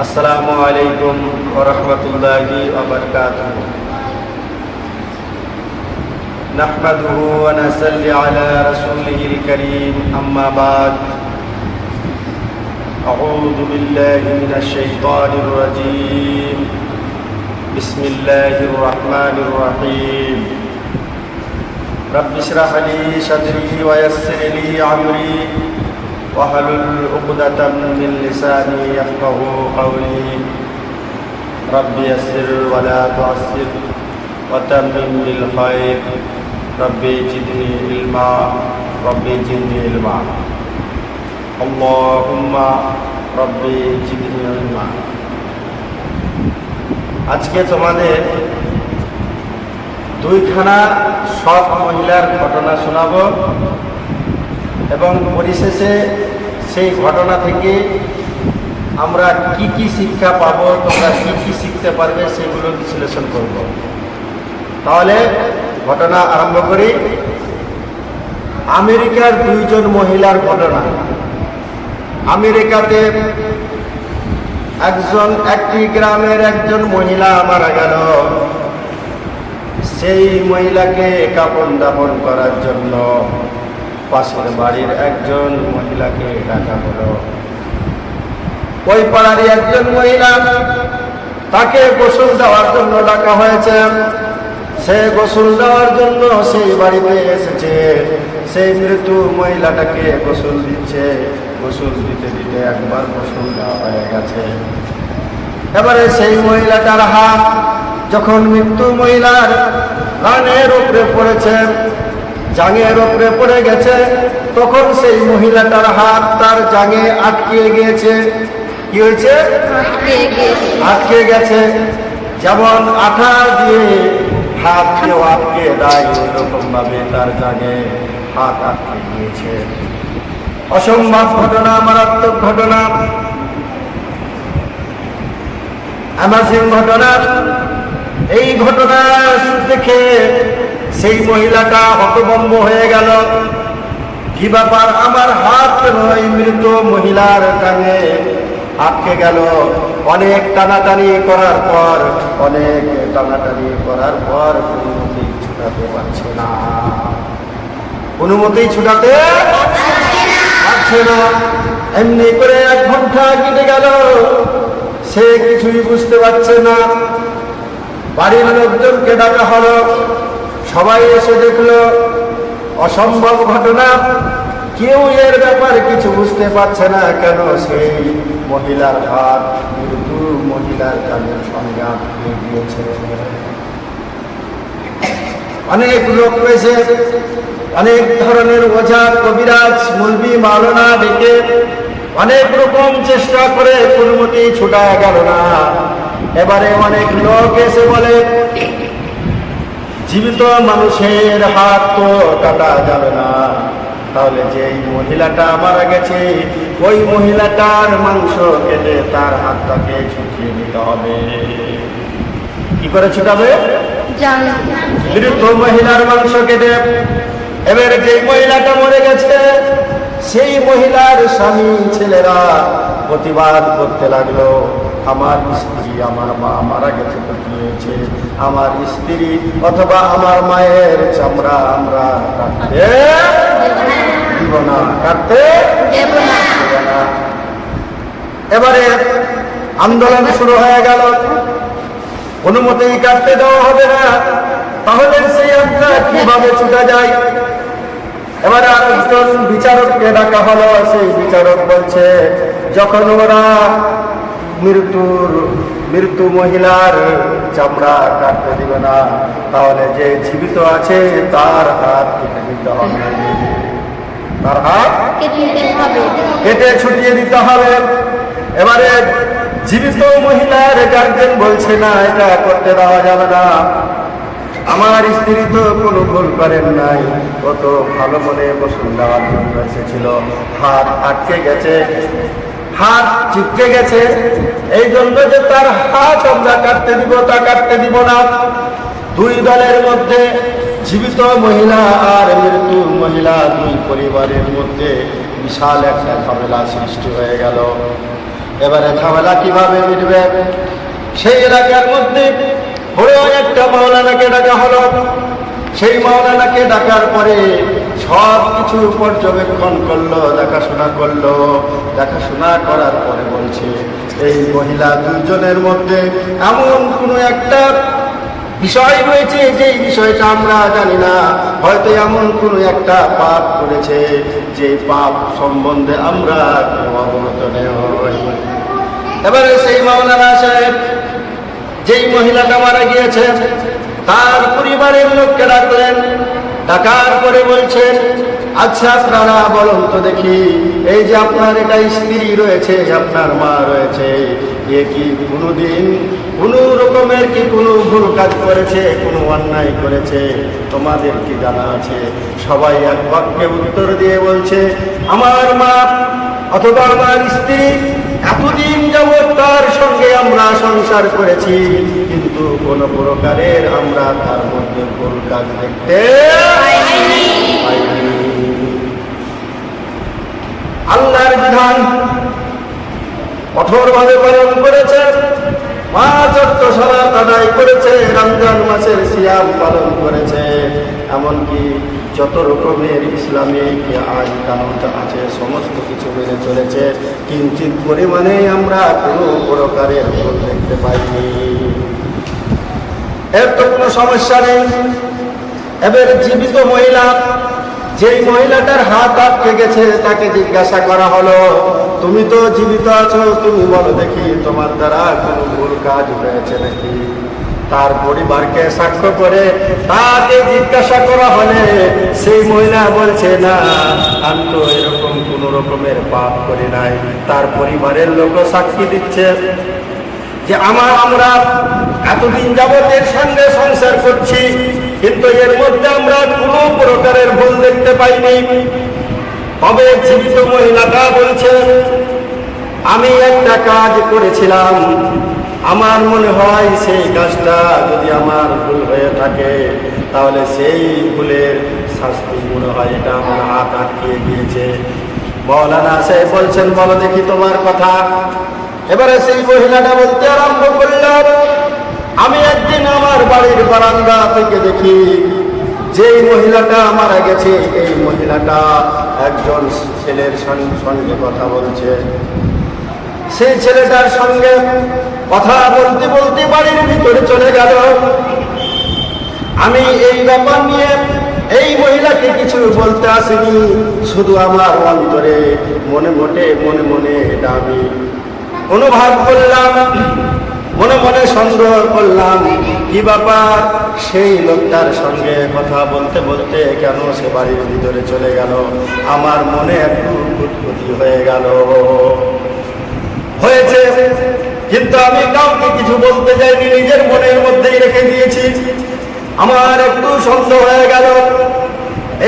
السلام عليكم ورحمة الله وبركاته. نحمده ونصلي على رسوله الكريم. أما بعد أعوذ بالله من الشيطان الرجيم. بسم الله الرحمن الرحيم. رب اشرح لي صدري ويسر لي أمري. واحلل عقدة من لساني يفقه قولي رب يسر ولا تعسر وتمم بالخير ربي زدني علما ربي زدني علما اللهم ربي زدني علما আজকে তোমাদের দুইখানা সব মহিলার ঘটনা শোনাবো এবং পরিশেষে সেই ঘটনা থেকে আমরা কি কি শিক্ষা পাবো, তোমরা কি কি শিখতে পারবে সেগুলো বিশ্লেষণ করব। তাহলে ঘটনা আরম্ভ করি। আমেরিকার দুইজন মহিলার ঘটনা। আমেরিকাতে একজন, একটি গ্রামের একজন মহিলা মারা গেল। সেই মহিলাকে কাপন দাপন করার জন্য পাশের বাড়ির একজন মহিলাকে ডাকা হলো। ওই পাড়ারই একজন মহিলা তাকে গোসল দেওয়ার জন্য ডাকা হয়েছে। সে গোসল দেওয়ার জন্য সেই বাড়িতে এসেছে। সেই মৃত্যু মহিলাটাকে গোসল দিচ্ছে। গোসল দিতে দিতে একবার গোসল দেওয়া হয়ে গেছে। এবারে সেই মহিলাটার হাত যখন মৃত্যু মহিলার কানের উপরে পড়েছে জাঙের উপরে পড়ে গেছে। তখন সেই মহিলাটার হাত তার জাঙে আটকে গিয়েছে। কি হয়েছে? আটকে গেছে। যেমন আঠা দিয়ে হাত কেউ আটকে দেয় ওইরকম ভাবে তার জাঙে হাত আটকে গিয়েছে। অসম্ভব ঘটনা মারাত্মক ঘটনা। অ্যামাজিং ঘটনা। এই ঘটনা দেখে সেই মহিলাটা হতভম্ব হয়ে গেল। কি ব্যাপার? আমার হাত নয়, মৃত মহিলার কানে আটকে গেল। অনেক টানাটানি করার পর, অনেক টানাটানি করার পর অনুমতি ছুটাতে পারছে না। অনুমতি ছুটাতে পারছে না। এমনি করে এক ঘণ্টা কেটে গেল। সে কিছুই বুঝতে পারছে না। বাড়ির লোকজনকে ডাকা হলো। সবাই এসে দেখল, অসম্ভব ঘটনা। কেউ এর ব্যাপারে কিছু বুঝতে পারছে না কেন সেই মহিলার হাত মৃত্যু মহিলার কানের সঙ্গে আটকে গিয়েছে অনেক লোক রয়েছে অনেক ধরনের ওঝা কবিরাজ, মুলবি মালনা ডেকে অনেক রকম চেষ্টা করে কোনোমতি ছুটা গেল না। এবারে অনেক লোক এসে বলে জীবিত মানুষের হাত তো কাটা যাবে না। তাহলে যে মহিলাটা মারা গেছে ওই মহিলাটার মাংস কেটে তার হাতটাকে ছুটিয়ে দিতে হবে। কি করে ছুটাবে? মৃত মহিলার মাংস কেটে। এবার যে মহিলাটা মরে গেছে সেই মহিলার স্বামী ছেলেরা প্রতিবাদ করতে লাগল। আমার স্ত্রী আমার মা মারা গেছে হয়েছে আমার স্ত্রী অথবা আমার মায়ের চামড়া আমরা কাটতে দিব না। কাটতে এবারে আন্দোলন শুরু হয়ে গেল। অনুমতি কাটতে দেওয়া হবে না। তাহলে সেই আত্মা কীভাবে ছুটা যায়? এবারে আরেকজন বিচারককে ডাকা হলো। সেই বিচারক বলছে, যখন ওরা মৃত্যুর মৃত্যু মহিলার চামড়া কাটতে দিবে না। তাহলে যে জীবিত আছে তার হাত কেটে দিতে হবে। তার হাত কেটে ছুটিয়ে দিতে হবে। এবারে জীবিত মহিলার গার্জেন বলছে না এটা করতে দেওয়া যাবে না। আমার স্ত্রী তো কোনো ভুল করেন নাই। কত ভালো মনে গোসল দেওয়ার জন্য এসেছিল হাত আটকে গেছে। হাত চিপকে গেছে। এই জন্য যে তার হাত আমরা কাটতে দিব, তা কাটতে দিব না। দুই দলের মধ্যে জীবিত মহিলা আর মৃত্যু মহিলা দুই পরিবারের মধ্যে বিশাল একটা ঝামেলা সৃষ্টি হয়ে গেল। এবারে ঝামেলা কীভাবে মিটবে? সেই এলাকার মধ্যে বড় একটা মাওলানাকে ডাকা হলো। সেই মাওলানাকে ডাকার পরে সব কিছু পর্যবেক্ষণ করল, দেখাশোনা করল। দেখাশোনা করার পরে বলছে, এই মহিলা দুজনের মধ্যে এমন কোনো একটা বিষয় রয়েছে যে বিষয়টা আমরা জানি না। হয়তো এমন কোনো একটা পাপ করেছে, যে পাপ সম্বন্ধে আমরা অবগত এবারে সেই মাওলানা সাহেব, যেই মহিলাটা মারা গিয়েছে, তার পরিবারের লোককে ডাকলেন। ডাকার পরে বলছেন আচ্ছা আপনারা বলুন তো দেখি, এই যে আপনার এটা স্ত্রী রয়েছে আপনার মা রয়েছে, এ কি কোনোদিন কোনো রকমের কি কোনো ভুল কাজ করেছে, কোনো অন্যায় করেছে? তোমাদের কি জানা আছে? সবাই এক বাক্যে উত্তর দিয়ে বলছে, আমার মা অথবা আমার স্ত্রী আমরা সংসার করেছি, কিন্তু কোনো প্রকারের আমরা তার মধ্যে ভুল কাজ দেখতে আল্লাহর বিধান কঠোরভাবে পালন করেছে আদায় করেছে রমজান মাসের সিয়াম পালন করেছে এমনকি যত রকমের ইসলামিক আইন কানুন আছে, সমস্ত কিছু মেনে চলেছে, কিঞ্চিত পরিমাণে আমরা কোনো প্রকারের ভুল দেখতে পাইনি। এর তো কোনো সমস্যা নেই। এবার জীবিত মহিলা, যেই মহিলাটার হাত আটকে গেছে তাকে জিজ্ঞাসা করা হলো, তুমি তো জীবিত আছো, তুমি বলো দেখি তোমার দ্বারা কোনো ভুল কাজ হয়েছে নাকি? তার পরিবারকে সাক্ষ্য করে তাকে জিজ্ঞাসা করা হলে সেই মহিলা বলছে, না, আমি তো এরকম কোনো রকমের পাপ করি নাই। তার পরিবারের লোক সাক্ষী দিচ্ছে যে, আমার আমরা এতদিন যাবতের সঙ্গে সংসার করছি, কিন্তু এর মধ্যে আমরা কোনো প্রকারের ভুল দেখতে পাইনি। তবে জীবিত মহিলাটা বলছে, আমি একটা কাজ করেছিলাম আমার মনে হয় সেই কাজটা যদি আমার ভুল হয়ে থাকে, তাহলে সেই ভুলের শাস্তি মনে হয়, এটা আমার হাত আটকিয়ে গিয়েছে মৌলানা সাহেব বলছেন, বলো দেখি তোমার কথা। এবারে সেই মহিলাটা বলতে আরম্ভ করলাম, আমি একদিন আমার বাড়ির বারান্দা থেকে দেখি, যেই মহিলাটা মারা গেছে, এই মহিলাটা একজন ছেলের সং- সঙ্গে কথা বলছে। সেই ছেলেটার সঙ্গে কথা বলতে বলতে বাড়ির ভিতরে চলে গেল। আমি এই ব্যাপার নিয়ে এই মহিলাকে কিছু বলতে আসিনি, শুধু আমার অন্তরে মনে মোটে মনে মনে এটা আমি অনুভব করলাম, মনে মনে সন্দেহ করলাম, কি ব্যাপার? সেই লোকটার সঙ্গে কথা বলতে বলতে কেন সে বাড়ির ভিতরে চলে গেল? আমার মনে একটু হয়ে গেল। হয়েছে। কিন্তু আমি কাউকে কিছু বলতে যাইনি, নিজের মনের মধ্যেই রেখে দিয়েছি। আমার একটু সন্দেহ হয়ে গেল।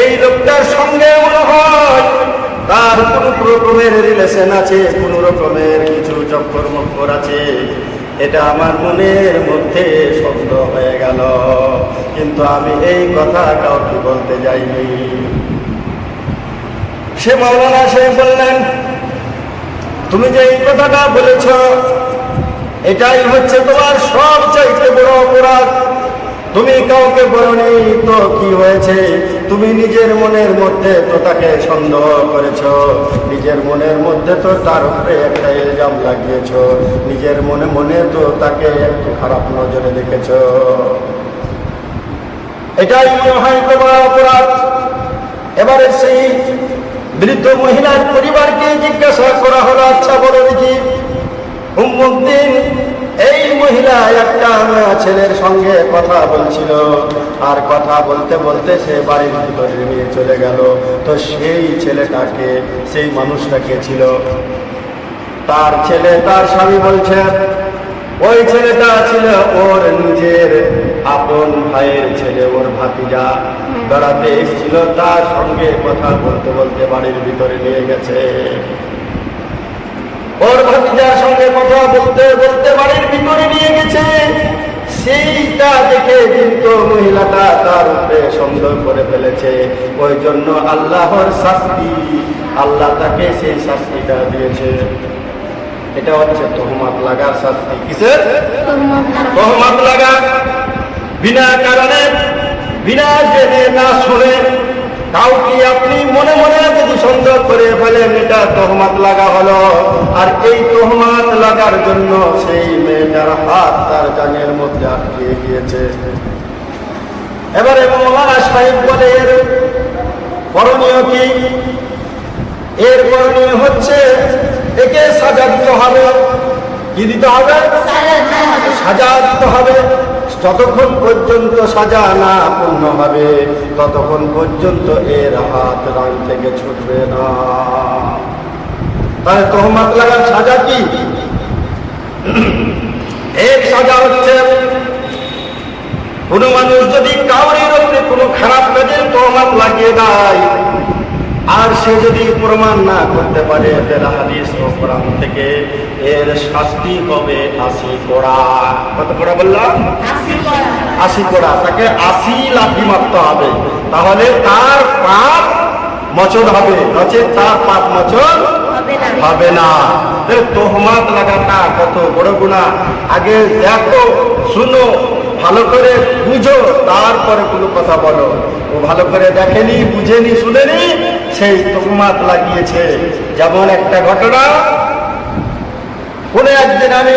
এই লোকটার সঙ্গে মনে হয় তার কোন রকমের রিলেশন আছে, কোন রকমের কিছু চক্কর মক্কর আছে। এটা আমার মনের মধ্যে সন্দেহ হয়ে গেল। কিন্তু আমি এই কথা কাউকে বলতে যাইনি। সে মাওলানা সে বললেন, তুমি যে এই কথাটা বলেছ এটাই হচ্ছে তোমার সবচাইতে বড় অপরাধ। তুমি কাউকে বলনি, তো কি হয়েছে? তুমি নিজের মনের মধ্যে তো তাকে সন্দেহ করেছ। নিজের মনের মধ্যে তো তার উপরে একটা ইলজাম লাগিয়েছ। নিজের মনে মনে তো তাকে একটু খারাপ নজরে দেখেছ। এটাই মনে হয় তোমার অপরাধ। এবারে সেই বৃদ্ধ মহিলার পরিবারকে জিজ্ঞাসা ছেলের সঙ্গে কথা বলছিল। আর কথা বলতে বলতে সে বাড়ির ভিতরে নিয়ে চলে গেল। তো সেই ছেলেটাকে, সেই মানুষটাকে ছিল। তার ছেলে, তার স্বামী বলছে, ওই ছেলেটা ছিল ওর নিজের আপন ভাইয়ের ছেলে, ওর ভাতিজা। বেড়াতে এসেছিল, তার সঙ্গে কথা বলতে বলতে বাড়ির ভিতরে নিয়ে গেছে। ওর ভাতিজার সঙ্গে কথা বলতে বলতে বাড়ির ভিতরে নিয়ে গেছে। সেইটা দেখে কিন্তু মহিলাটা তার উপরে সন্দেহ করে ফেলেছে। ওই জন্য আল্লাহর শাস্তি, আল্লাহ তাকে সেই শাস্তিটা দিয়েছে। এটা হচ্ছে তহমাত লাগার শাস্তি। কিসের? তহমাত লাগা বিনা কারণে, বিনা জেনে না কাউকে আপনি মনে মনে যদি সন্দেহ করে ফেলেন এটা তহমাত লাগা হলো। আর এই তহমাত লাগার জন্য সেই মেয়েটার হাত তার জানের মধ্যে আটকে গিয়েছে। এবারে মৌলানা সাহেব বলে এর করণীয় কি? এর করণীয় হচ্ছে একে সাজা দিতে হবে। কি দিতে হবে? সাজা দিতে হবে। যতক্ষণ পর্যন্ত সাজা না পূর্ণ হবে, ততক্ষণ পর্যন্ত এর হাত রান থেকে ছুটবে না। তাহলে তহমাত লাগার সাজা কি? এর সাজা হচ্ছে, কোনো মানুষ যদি কাউরির উপরে কোনো খারাপ কাজের তহমাত লাগিয়ে দেয় আর সে যদি প্রমাণ না করতে পারে এদের হাদিস ও কোরআন থেকে এর শাস্তি হবে আশি কোড়া। কত কোড়া বললাম? আশি কোড়া। তাকে আশি লাঠি মারতে হবে। তাহলে তার পাপ মচন হবে নচেত তার পাপ মচন হবে না। তোহমাত লাগাটা কত বড় গুণা। আগে দেখো শুনো ভালো করে বুঝো তারপরে কোনো কথা বলো। ও ভালো করে দেখেনি বুঝেনি শুনেনি সেই তোহমাত লাগিয়েছে। যেমন একটা ঘটনা, কোনো একদিন আমি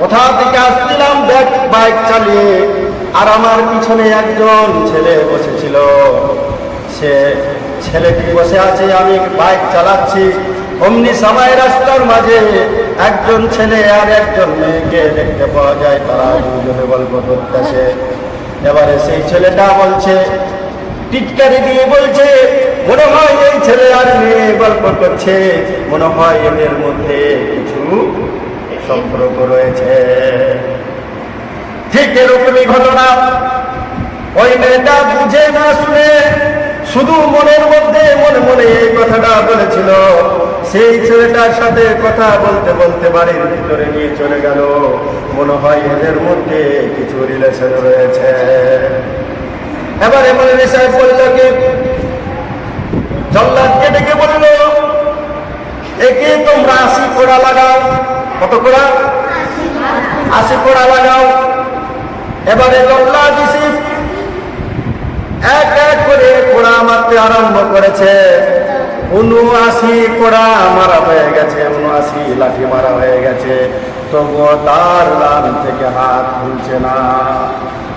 কোথা থেকে আসছিলাম, ব্যাগ, বাইক চালিয়ে, আর আমার পিছনে একজন ছেলে বসেছিল। সে ছেলেটি বসে আছে, আমি বাইক চালাচ্ছি। অমনি সময় রাস্তার মাঝে একজন ছেলে আর একজন মেয়েকে দেখতে পাওয়া যায়। তারা দুজনে গল্প করতেছে। এবারে সেই ছেলেটা বলছে টিটকারি দিয়ে বলছে, মনে হয় এই ছেলে আর মেয়ে গল্প করছে। মনে হয় এদের মধ্যে কিছু সম্পর্ক রয়েছে। ঠিক এরকমই ঘটনা। ওই মেয়েটা বুঝে না শুনে শুধু মনের মধ্যে মনে মনে এই কথাটা বলেছিল। সেই ছেলেটার সাথে কথা বলতে বলতে বাড়ির ভিতরে নিয়ে চলে গেল। মনে হয় এদের মধ্যে কিছু রিলেশন রয়েছে। এবার এমন সাহেব বলল কি জল্লাদকে ডেকে বলল? একে তোমরা আশি কোড়া লাগাও। কত কোড়া? আশি কোড়া লাগাও। এবারে জল্লাদ এক এক করে কোড়া মারতে আরম্ভ করেছে। উনআশি কোড়া মারা হয়ে গেছে, উনআশি লাঠি মারা হয়ে গেছে। তবুও তার লাল থেকে হাত খুলছে না।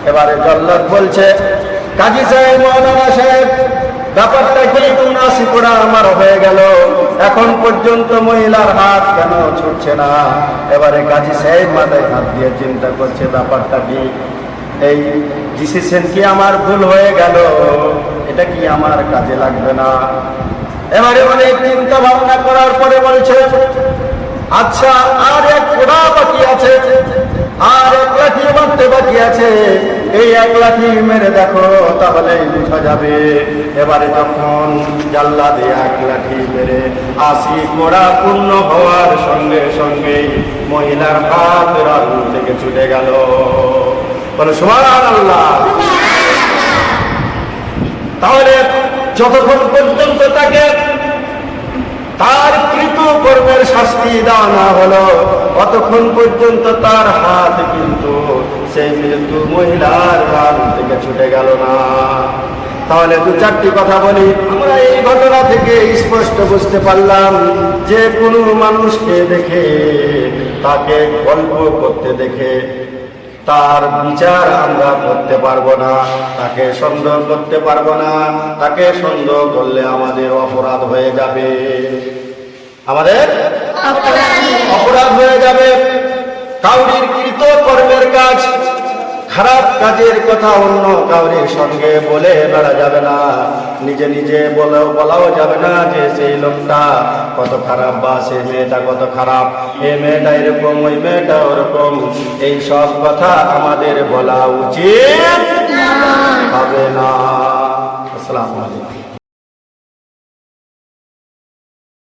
এবারে জল্লাদ বলছে কাজী সাহেব, মৌলানা সাহেব, ব্যাপারটা কি উনআশি কোড়া আমার হয়ে গেল। এখন পর্যন্ত মহিলার হাত কেন ছুটছে না? এবারে কাজী সাহেব মাথায় হাত দিয়ে চিন্তা করছে, ব্যাপারটা কি? এই ডিসিশন কি আমার ভুল হয়ে গেল? এটা কি আমার কাজে লাগবে না? এবারে অনেক চিন্তা ভাবনা করার পরে বলছে আচ্ছা আর এক বাকি আছে। আর এক লাঠি মারতে বাকি আছে। এই এক লাঠি মেরে দেখো তাহলে বোঝা যাবে। এবারে যখন জাল্লা দিয়ে এক লাঠি মেরে আসি কোড়া পূর্ণ হওয়ার সঙ্গে সঙ্গেই মহিলার হাত রাল থেকে ছুটে গেল। বলে সুমান আল্লাহ তাহলে যতক্ষণ পর্যন্ত তাকে তার কৃত কর্মের শাস্তি দেওয়া না হলো। ততক্ষণ পর্যন্ত তার হাত কিন্তু সেই মৃত্যু মহিলার হাত থেকে ছুটে গেল না। তাহলে দু চারটি কথা বলি। আমরা এই ঘটনা থেকে স্পষ্ট বুঝতে পারলাম যে কোনো মানুষকে দেখে, তাকে গল্প করতে দেখে তার বিচার আমরা করতে পারব না তাকে সন্দেহ করতে পারব না তাকে সন্দেহ করলে আমাদের অপরাধ হয়ে যাবে। আমাদের অপরাধ। হয়ে যাবে। কাউরির কৃত কর্মের কাজ খারাপ কাজের কথা অন্য কাউরির সঙ্গে বলে বেড়া যাবে না। নিজে নিজে বলেও বলাও যাবে না যে সেই লোকটা কত খারাপ বা সে মেয়েটা কত খারাপ। এ মেয়েটা এরকম ওই মেয়েটা ওরকম। এই সব কথা আমাদের বলা উচিত। হবে না। আসসালামু আলাইকুম।